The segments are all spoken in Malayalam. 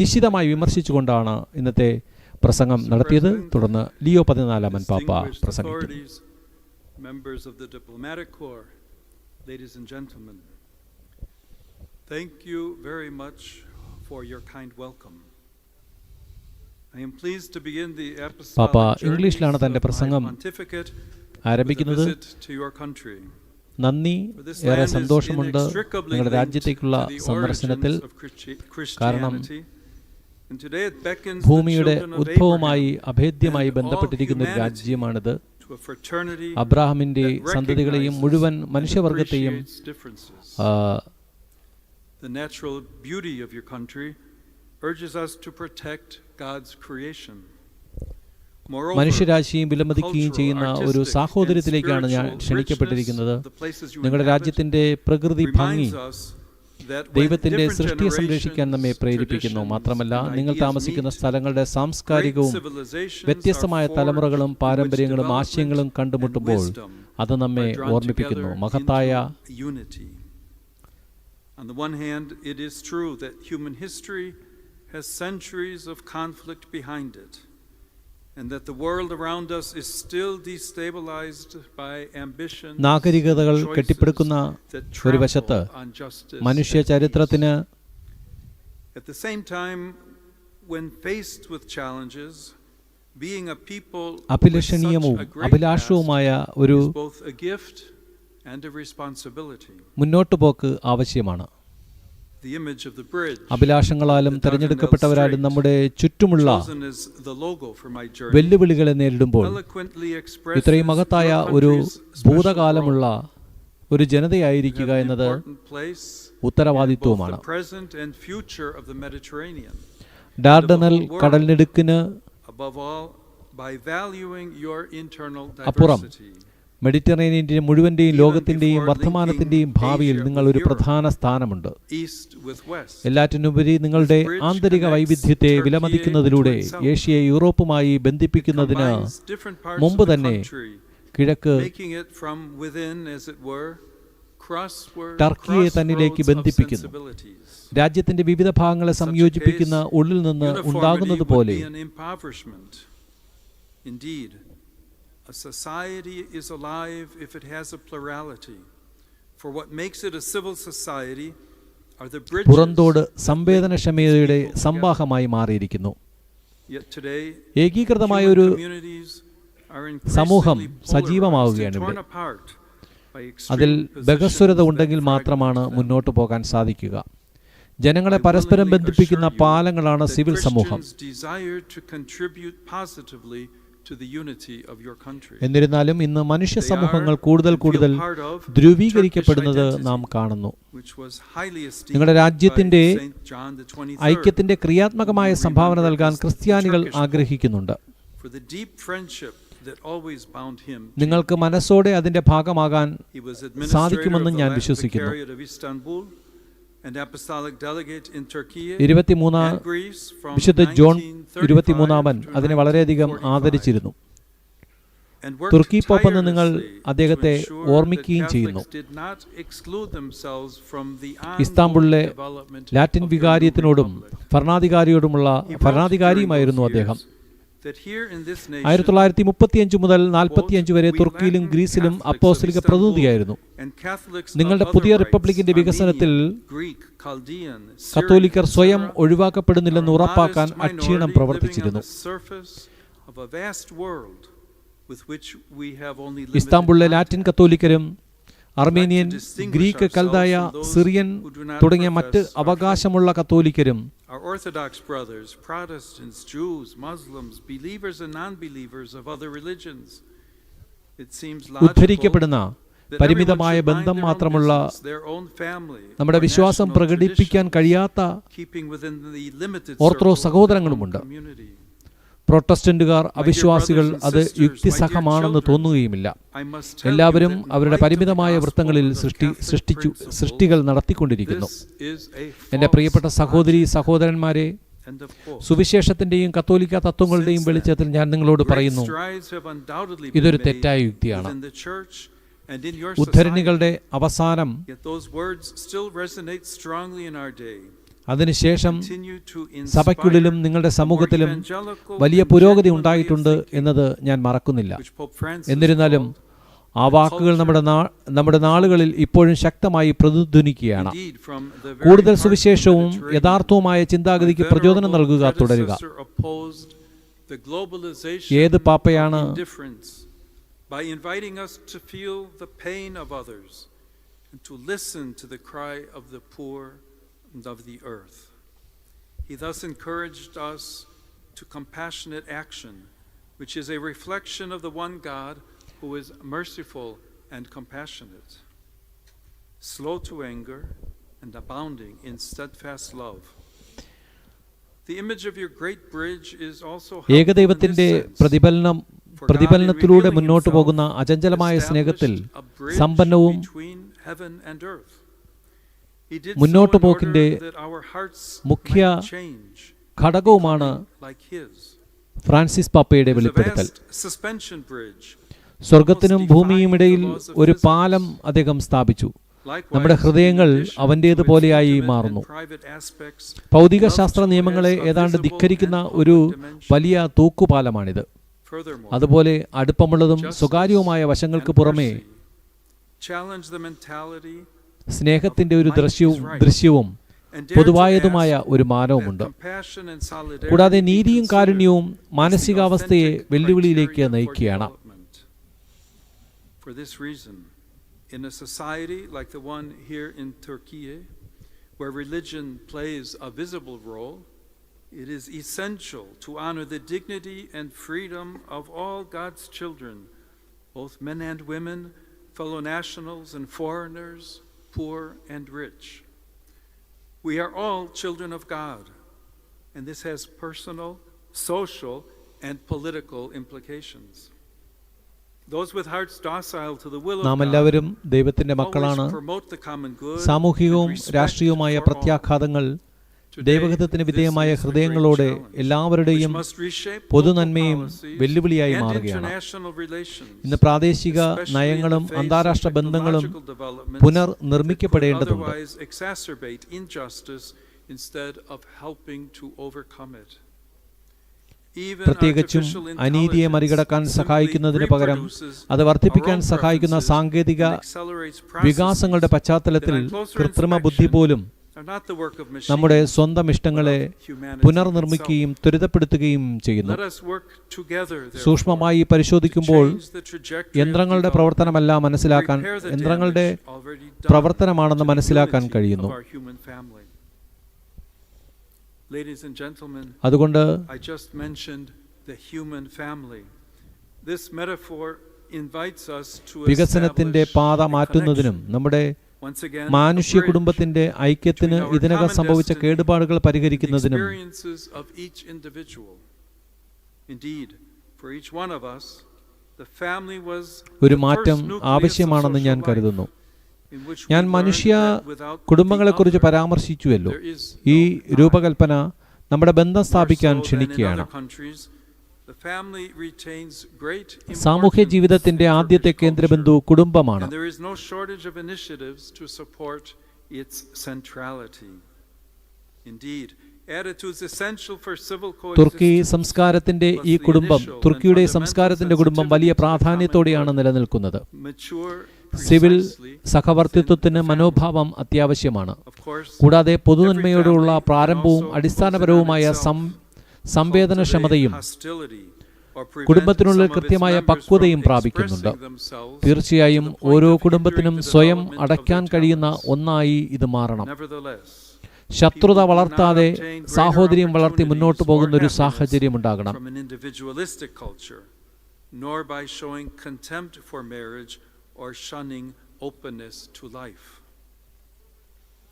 നിശ്ചിതമായി വിമർശിച്ചുകൊണ്ടാണ് ഇന്നത്തെ പ്രസംഗം നടത്തിയത്. തുടർന്ന് ലിയോ പതിനാലാമൻ പാപ്പ പ്രസംഗിക്കും പാപ്പ ഇംഗ്ലീഷിലാണ് തന്റെ പ്രസംഗം ആരംഭിക്കുന്നത്. നന്ദി ഏറെ സന്തോഷമുണ്ട്. നിങ്ങളുടെ രാജ്യത്തേക്കുള്ള സന്ദർശനത്തിൽ. കാരണം ഭൂമിയുടെ ഉദ്ഭവമായി അഭേദ്യമായി ബന്ധപ്പെട്ടിരിക്കുന്ന ഒരു രാജ്യമാണിത്. അബ്രാഹമിന്റെ സന്തതികളെയും മുഴുവൻ മനുഷ്യവർഗത്തെയും മനുഷ്യരാശിയും വിലമതിക്കുകയും ചെയ്യുന്ന ഒരു സാഹോദര്യത്തിലേക്കാണ് ഞാൻ ക്ഷണിക്കപ്പെട്ടിരിക്കുന്നത്. നിങ്ങളുടെ രാജ്യത്തിന്റെ പ്രകൃതി ഭംഗി ദൈവത്തിന്റെ സൃഷ്ടിയെ സംരക്ഷിക്കാൻ നമ്മെ പ്രേരിപ്പിക്കുന്നു. മാത്രമല്ല നിങ്ങൾ താമസിക്കുന്ന സ്ഥലങ്ങളുടെ സാംസ്കാരികവും വ്യത്യസ്തമായ തലമുറകളും പാരമ്പര്യങ്ങളും ആശയങ്ങളും കണ്ടുമുട്ടുമ്പോൾ അത് നമ്മെ ഓർമ്മിപ്പിക്കുന്നു. മഹത്തായ unity history has centuries of conflict behind it നാഗരികതകൾ കെട്ടിപ്പടുക്കുന്ന ഒരു വശത്ത് മനുഷ്യ ചരിത്രത്തിന് At the same time, when faced with challenges, being a people with അഭിലഷണീയവും അഭിലാഷവുമായ ഒരു past a gift and a responsibility. മുന്നോട്ടു പോക്ക് ആവശ്യമാണ് The image of the bridge, അഭിലാഷങ്ങളാലും തിരഞ്ഞെടുക്കപ്പെട്ടവരാലും നമ്മുടെ ചുറ്റുമുള്ള വെല്ലുവിളികളെ നേരിടുമ്പോൾ ഇത്രയും മഹത്തായ ഒരു ഭൂതകാലമുള്ള ഒരു ജനതയായിരിക്കുക എന്നത് ഉത്തരവാദിത്വമാണ്. ഡാർഡനൽ കടലിനിടുക്കിന് അപ്പുറം diversity. മുഴുവന്റെയും ലോകത്തിന്റെയും വർത്തമാനത്തിന്റെയും ഭാവിയിൽ നിങ്ങൾ ഒരു പ്രധാന സ്ഥാനമുണ്ട്. എല്ലാറ്റിനുപരി നിങ്ങളുടെ ആന്തരിക വൈവിധ്യത്തെ വിലമതിക്കുന്നതിലൂടെ ഏഷ്യയെ യൂറോപ്പുമായി ബന്ധിപ്പിക്കുന്നതിന് മുമ്പ് തന്നെ കിഴക്ക് ടർക്കിയെ തന്നിലേക്ക് ബന്ധിപ്പിക്കുന്നു. രാജ്യത്തിന്റെ വിവിധ ഭാഗങ്ങളെ സംയോജിപ്പിക്കുന്ന ഉള്ളിൽ നിന്ന് ഉണ്ടാകുന്നത് പോലെ a society is alive if it has a plurality. For what makes it a civil society are the bridges പുറന്തോട് that സംവേദനക്ഷമതയുടെ സംവാഹമായി മാറിയിരിക്കുന്നു together. Yet today, ഏകീകൃതമായ ഒരു communities are സമൂഹം സജീവമാവുകയാണ് ഇവിടെ. torn apart by അതിൽ ബഹസ്വരത ഉണ്ടെങ്കിൽ മാത്രമാണ്. മുന്നോട്ട് പോകാൻ സാധിക്കുക ജനങ്ങളെ പരസ്പരം ബന്ധിപ്പിക്കുന്ന പാലങ്ങളാണ് സിവിൽ സമൂഹം എന്നിരുന്നാലും ഇന്ന് മനുഷ്യ സമൂഹങ്ങൾ കൂടുതൽ കൂടുതൽ ധ്രുവീകരിക്കപ്പെടുന്നത് നാം കാണുന്നു. നിങ്ങളുടെ രാജ്യത്തിന്റെ ഐക്യത്തിന്റെ ക്രിയാത്മകമായ സംഭാവന നൽകാൻ ക്രിസ്ത്യാനികൾ ആഗ്രഹിക്കുന്നുണ്ട്. നിങ്ങൾക്ക് മനസ്സോടെ അതിന്റെ ഭാഗമാകാൻ സാധിക്കുമെന്ന് ഞാൻ വിശ്വസിക്കുന്നു. ഇരുപത്തിമൂന്നാം വിശുദ്ധ ജോൺ ഇരുപത്തിമൂന്നാമൻ അതിനെ വളരെയധികം 1945. ആദിച്ചിരുന്നു തുർക്കി പോപ്പെന്ന് നിങ്ങൾ അദ്ദേഹത്തെ ഓർമ്മിക്കുകയും ചെയ്യുന്നു. ഇസ്താംബുളിലെ ലാറ്റിൻ വികാരിയത്തിനോടും ഭരണാധികാരിയോടുമുള്ള ഭരണാധികാരിയുമായിരുന്നു അദ്ദേഹം ആയിരത്തി തൊള്ളായിരത്തി മുപ്പത്തിയഞ്ച് മുതൽ നാൽപ്പത്തിയഞ്ച് വരെ തുർക്കിയിലും ഗ്രീസിലും അപ്പോസ്തലിക പ്രതിനിധിയായിരുന്നു നിങ്ങളുടെ പുതിയ റിപ്പബ്ലിക്കിന്റെ വികസനത്തിൽ കത്തോലിക്കർ സ്വയം ഒഴിവാക്കപ്പെടുന്നില്ലെന്ന് ഉറപ്പാക്കാൻ അക്ഷീണം പ്രവർത്തിച്ചിരുന്നു. ഇസ്താംബുളിലെ ലാറ്റിൻ കത്തോലിക്കരും അർമേനിയൻ ഗ്രീക്ക് കൽതായ സിറിയൻ തുടങ്ങിയ മറ്റ് അവകാശമുള്ള കത്തോലിക്കരും. ഉദ്ധരിക്കപ്പെടുന്ന പരിമിതമായ ബന്ധം മാത്രമുള്ള നമ്മുടെ വിശ്വാസം പ്രകടിപ്പിക്കാൻ കഴിയാത്ത ഓർത്തഡോ സഹോദരങ്ങളുമുണ്ട്. പ്രൊട്ടസ്റ്റന്റുകാർ അവിശ്വാസികൾ അത് യുക്തിസഹമാണെന്ന് തോന്നുകയുമില്ല. എല്ലാവരും അവരുടെ പരിമിതമായ വൃത്തങ്ങളിൽ സൃഷ്ടി സൃഷ്ടിച്ചു സൃഷ്ടികൾ നടത്തിക്കൊണ്ടിരിക്കുന്നു. എന്റെ പ്രിയപ്പെട്ട സഹോദരി സഹോദരന്മാരെ സുവിശേഷത്തിന്റെയും കത്തോലിക്ക തത്വങ്ങളുടെയും വെളിച്ചത്തിൽ ഞാൻ നിങ്ങളോട് പറയുന്നു ഇതൊരു തെറ്റായ യുക്തിയാണ്. ഉദ്ധരണികളുടെ അവസാനം അതിനുശേഷം സഭയ്ക്കുള്ളിലും നിങ്ങളുടെ സമൂഹത്തിലും വലിയ പുരോഗതി ഉണ്ടായിട്ടുണ്ട് എന്നത് ഞാൻ മറക്കുന്നില്ല. എന്നിരുന്നാലും ആ വാക്കുകൾ നമ്മുടെ നമ്മുടെ നാളുകളിൽ ഇപ്പോഴും ശക്തമായി പ്രതിധ്വനിക്കുകയാണ്. കൂടുതൽ സുവിശേഷവും യഥാർത്ഥവുമായ ചിന്താഗതിക്ക് പ്രചോദനം നൽകുക തുടരുക. ഏത് പാപ്പയാണ് by inviting us to feel the pain of others and to listen to the cry of the poor and of the earth. He thus encouraged us to compassionate action, which is a reflection of the one God who is merciful and compassionate, slow to anger, and abounding in steadfast love. The image of your great bridge is also helpful in this ഏകദൈവത്തിന്റെ sense. പ്രതിഫലനം For God, in പ്രതിഫലനത്തിലൂടെ മുന്നോട്ടു പോകുന്ന അചഞ്ചലമായ സ്നേഹത്തിൽ സമ്പന്നവും മുന്നോട്ടു പോക്കിന്റെ മുഖ്യ ഘടകവുമാണ് ഫ്രാൻസിസ് പാപ്പയുടെ വെളിപ്പെടുത്തൽ. സ്വർഗത്തിനും ഭൂമിയും ഇടയിൽ ഒരു പാലം അദ്ദേഹം സ്ഥാപിച്ചു. നമ്മുടെ ഹൃദയങ്ങൾ അവന്റേതുപോലെയായി മാറുന്നു. ഭൗതിക ശാസ്ത്ര നിയമങ്ങളെ ഏതാണ്ട് ധിക്കരിക്കുന്ന ഒരു വലിയ തൂക്കുപാലമാണിത്. അതുപോലെ അടുപ്പമുള്ളതും സ്വകാര്യവുമായ വശങ്ങൾക്ക് പുറമേ സ്നേഹത്തിന്റെ ഒരു ദൃശ്യവും ദൃശ്യവും പൊതുവായതുമായ ഒരു മാനവുമുണ്ട്. കൂടാതെ നീതിയും കാരുണ്യവും മാനസികാവസ്ഥയെ വെല്ലുവിളിയിലേക്ക് നയിക്കുകയാണ്. in a society like the one here in Turkey, where religion plays a visible role, it is essential to honor the dignity and freedom of all God's children, both men and women, fellow nationals and foreigners, poor and rich. We are all children of God, and this has personal, social, and political implications. Those with hearts docile to the will of നാം God എല്ലാവരും ദൈവത്തിന്റെ always മക്കളാണ് promote the common good സാമൂഹികവും and respect രാഷ്ട്രീയവുമായ for all. പ്രത്യാഘാതങ്ങൾ Today, ദൈവഗതത്തിന് വിധേയമായ ഹൃദയങ്ങളോടെ എല്ലാവരുടെയും പൊതുനന്മയും വെല്ലുവിളിയായി മാറുകയാണ്. ഇന്ന് പ്രാദേശിക നയങ്ങളും അന്താരാഷ്ട്ര ബന്ധങ്ങളും പുനർനിർമ്മിക്കപ്പെടേണ്ടതുണ്ട്. പ്രത്യേകിച്ചും അനീതിയെ മറികടക്കാൻ സഹായിക്കുന്നതിന് പകരം അത് വർദ്ധിപ്പിക്കാൻ സഹായിക്കുന്ന സാങ്കേതിക വികാസങ്ങളുടെ പശ്ചാത്തലത്തിൽ കൃത്രിമ ബുദ്ധി പോലും നമ്മുടെ സ്വന്തം ഇഷ്ടങ്ങളെ പുനർനിർമ്മിക്കുകയും ത്വരിതപ്പെടുത്തുകയും ചെയ്യുന്നു. സൂക്ഷ്മമായി പരിശോധിക്കുമ്പോൾ യന്ത്രങ്ങളുടെ പ്രവർത്തനമല്ല മനസ്സിലാക്കാൻ യന്ത്രങ്ങളുടെ പ്രവർത്തനമാണെന്ന് മനസ്സിലാക്കാൻ കഴിയുന്നു. അതുകൊണ്ട് വികസനത്തിന്റെ പാത മാറ്റുന്നതിനും നമ്മുടെ മാനുഷ്യ കുടുംബത്തിന്റെ ഐക്യത്തിന് ഇതിനകം സംഭവിച്ച കേടുപാടുകൾ പരിഹരിക്കുന്നതിനും ഒരു മാറ്റം ആവശ്യമാണെന്ന് ഞാൻ കരുതുന്നു ഞാൻ മനുഷ്യ കുടുംബങ്ങളെക്കുറിച്ച് പരാമർശിച്ചുവല്ലോ ഈ രൂപകൽപ്പന നമ്മുടെ ബന്ധം സ്ഥാപിക്കാൻ ക്ഷണിക്കുകയാണ് സാമൂഹ്യ ജീവിതത്തിന്റെ ആദ്യത്തെ കേന്ദ്രബന്ധു കുടുംബമാണ്. തുർക്കി സംസ്കാരത്തിന്റെ ഈ കുടുംബം തുർക്കിയുടെ സംസ്കാരത്തിന്റെ കുടുംബം വലിയ പ്രാധാന്യത്തോടെയാണ് നിലനിൽക്കുന്നത്. സിവിൽ സഹവർത്തിത്വത്തിന് മനോഭാവം അത്യാവശ്യമാണ്. കൂടാതെ പൊതുനന്മയോടുള്ള പ്രാരംഭവും അടിസ്ഥാനപരവുമായ സംവേദനക്ഷമതയും കുടുംബത്തിനുള്ളിൽ കൃത്യമായ പക്വതയും പ്രാപിക്കുന്നുണ്ട്. തീർച്ചയായും ഓരോ കുടുംബത്തിനും സ്വയം അടയ്ക്കാൻ കഴിയുന്ന ഒന്നായി ഇത് മാറണം. ശത്രുത വളർത്താതെ സാഹോദര്യം വളർത്തി മുന്നോട്ട് പോകുന്ന ഒരു സാഹചര്യം ഉണ്ടാകണം.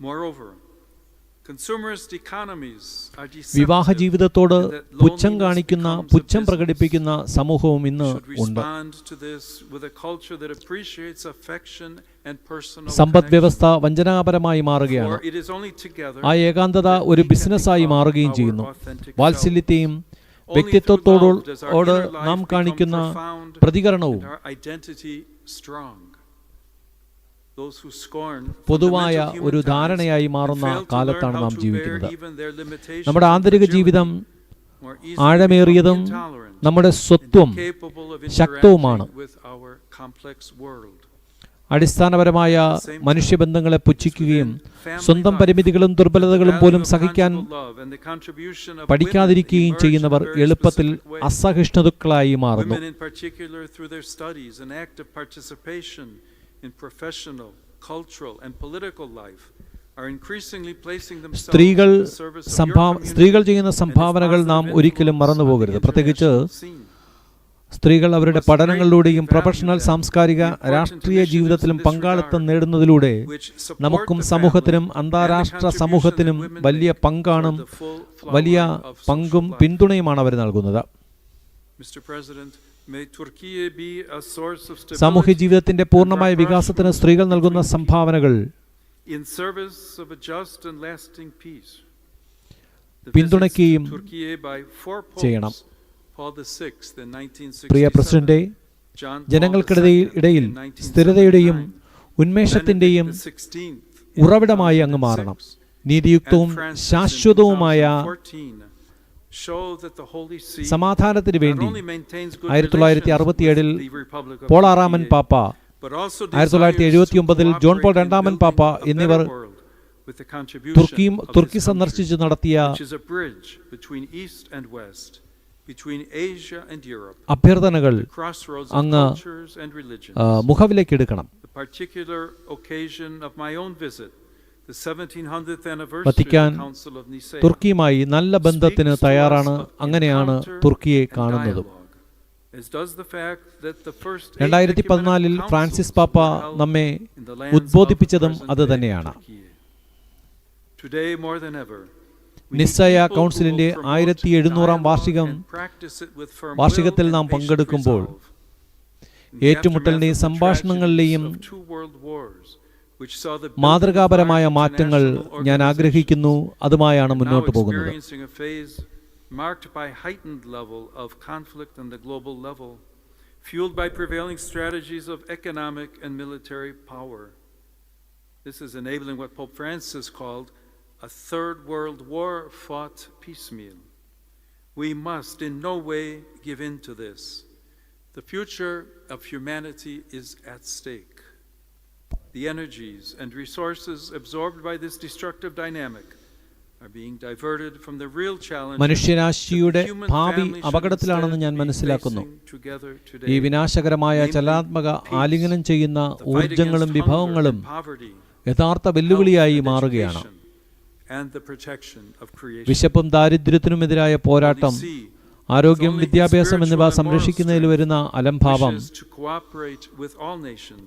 Moreover, വിവാഹ ജീവിതത്തോട് പുച്ഛം കാണിക്കുന്ന പുച്ഛം പ്രകടിപ്പിക്കുന്ന സമൂഹവും ഇന്ന് ഉണ്ട്. സമ്പദ് വ്യവസ്ഥ വഞ്ചനാപരമായി മാറുകയാണ്. ആ ഏകാന്തത ഒരു ബിസിനസ്സായി മാറുകയും ചെയ്യുന്നു. വാത്സല്യത്തെയും വ്യക്തിത്വത്തോടോട് നാം കാണിക്കുന്ന പ്രതികരണവും പൊതുവായ ഒരു ധാരണയായി മാറുന്ന കാലത്താണ് നാം ജീവിക്കുന്നത്. നമ്മുടെ ആന്തരിക ജീവിതം ആഴമേറിയതും നമ്മുടെ സ്വത്വം ശക്തവുമാണ്. അടിസ്ഥാനപരമായ മനുഷ്യബന്ധങ്ങളെ പുച്ഛിക്കുകയും സ്വന്തം പരിമിതികളും ദുർബലതകളും പോലും സഹിക്കാൻ പഠിക്കാതിരിക്കുകയും ചെയ്യുന്നവർ എളുപ്പത്തിൽ അസഹിഷ്ണുക്കളായി മാറുന്നു. In professional, cultural and political life are increasingly placing themselves സ്ത്രീകൾ സ്ത്രീകൾ ചെയ്യുന്ന സംഭാവനകൾ നാം ഒരിക്കലും മറന്നുപോകരുത് പ്രത്യേകിച്ച്. സ്ത്രീകൾ അവരുടെ പഠനങ്ങളിലൂടെയും പ്രൊഫഷണൽ സാംസ്കാരിക രാഷ്ട്രീയ ജീവിതത്തിലും പങ്കാളിത്തം നേടുന്നതിലൂടെ നമുക്കും സമൂഹത്തിനും അന്താരാഷ്ട്ര സമൂഹത്തിനും വലിയ പങ്കാണും വലിയ പങ്കും പിന്തുണയുമാണ് അവർ നൽകുന്നത് സാമൂഹ്യ ജീവിതത്തിന്റെ പൂർണമായ വികാസത്തിന് സ്ത്രീകൾ നൽകുന്ന സംഭാവനകൾ പിന്തുണയ്ക്കുകയും ചെയ്യണം. popes, Paul VI in 1967, പ്രിയ പ്രസിഡന്റ് ജനങ്ങൾക്കിടയിൽ ഇടയിൽ in 1979, സ്ഥിരതയുടെയും ഉന്മേഷത്തിന്റെയും ഉറവിടമായി അങ്ങ് മാറണം 2006, നീതിയുക്തവും ശാശ്വതവുമായ സമാധാനത്തിന് വേണ്ടി ആയിരത്തി തൊള്ളായിരത്തി പോൾ ആറാമൻ പാപ്പ ആയിരത്തി തൊള്ളായിരത്തി എഴുപത്തി ഒമ്പതിൽ ജോൺ പോൾ രണ്ടാമൻ പാപ്പ എന്നിവർ തുർക്കിയും തുർക്കി സന്ദർശിച്ച് നടത്തിയ അഭ്യർത്ഥനകൾ അങ്ങ് മുഖവിലേക്ക് എടുക്കണം. വത്തിക്കാൻ തുർക്കിയുമായി നല്ല ബന്ധത്തിന് തയ്യാറാണ് അങ്ങനെയാണ് തുർക്കിയെ കാണുന്നതും. രണ്ടായിരത്തി പതിനാലിൽ ഫ്രാൻസിസ് പാപ്പ നമ്മെ ഉദ്ബോധിപ്പിച്ചതും അത് തന്നെയാണ്. നിശ്ചയ കൗൺസിലിന്റെ ആയിരത്തി എഴുന്നൂറാം വാർഷികം വാർഷികത്തിൽ നാം പങ്കെടുക്കുമ്പോൾ ഏറ്റുമുട്ടലിന്റെയും സംഭാഷണങ്ങളിലെയും tragedies of two world wars, which saw the building of മാതൃകാപരമായ large മാറ്റങ്ങൾ international ഞാൻ ആഗ്രഹിക്കുന്നു അതുമായാണ് organizations, മുന്നോട്ട് now പോകുന്നത് experiencing a phase marked by heightened level of conflict on the global level, fueled by prevailing strategies of economic and military power. This is enabling what Pope Francis called a third world war fought piecemeal. We must in no way give in to this. The future of humanity is at stake. The energies and resources absorbed by this destructive dynamic are being diverted from the real challenges മനുഷ്യരാശിയുടെ ഭാവി അപകടത്തിലാണെന്ന് ഞാൻ മനസ്സിലാക്കുന്നു facing together today. ഈ വിനാശകരമായ ചലനാത്മക ആലിംഗനം ചെയ്യുന്ന ഊർജങ്ങളും വിഭവങ്ങളും യഥാർത്ഥ വെല്ലുവിളിയായി മാറുകയാണ്. വിശപ്പും ദാരിദ്ര്യത്തിനുമെതിരായ പോരാട്ടം ആരോഗ്യം വിദ്യാഭ്യാസം എന്നിവ സംരക്ഷിക്കുന്നതിൽ വരുന്ന അലംഭാവം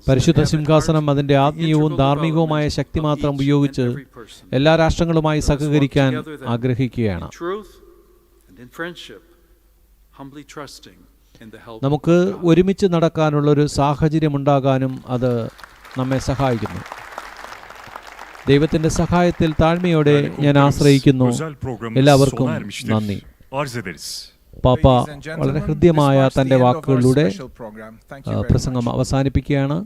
പരിശുദ്ധ സിംഹാസനം അതിന്റെ ആത്മീയവും ധാർമ്മികവുമായ ശക്തി മാത്രം ഉപയോഗിച്ച്. എല്ലാ രാഷ്ട്രങ്ങളുമായി സഹകരിക്കാൻ ആഗ്രഹിക്കുകയാണ്. നമുക്ക് ഒരുമിച്ച് നടക്കാനുള്ള ഒരു സാഹചര്യം ഉണ്ടാകാനും അത് നമ്മെ സഹായിക്കുന്നു. ദൈവത്തിന്റെ സഹായത്തിൽ താഴ്മയോടെ ഞാൻ ആശ്രയിക്കുന്നു. എല്ലാവർക്കും നന്ദി. Arz ederiz. പാപ്പ വളരെ ഹൃദ്യമായ തന്റെ വാക്കുകളിലൂടെ പ്രസംഗം അവസാനിപ്പിക്കുകയാണ്.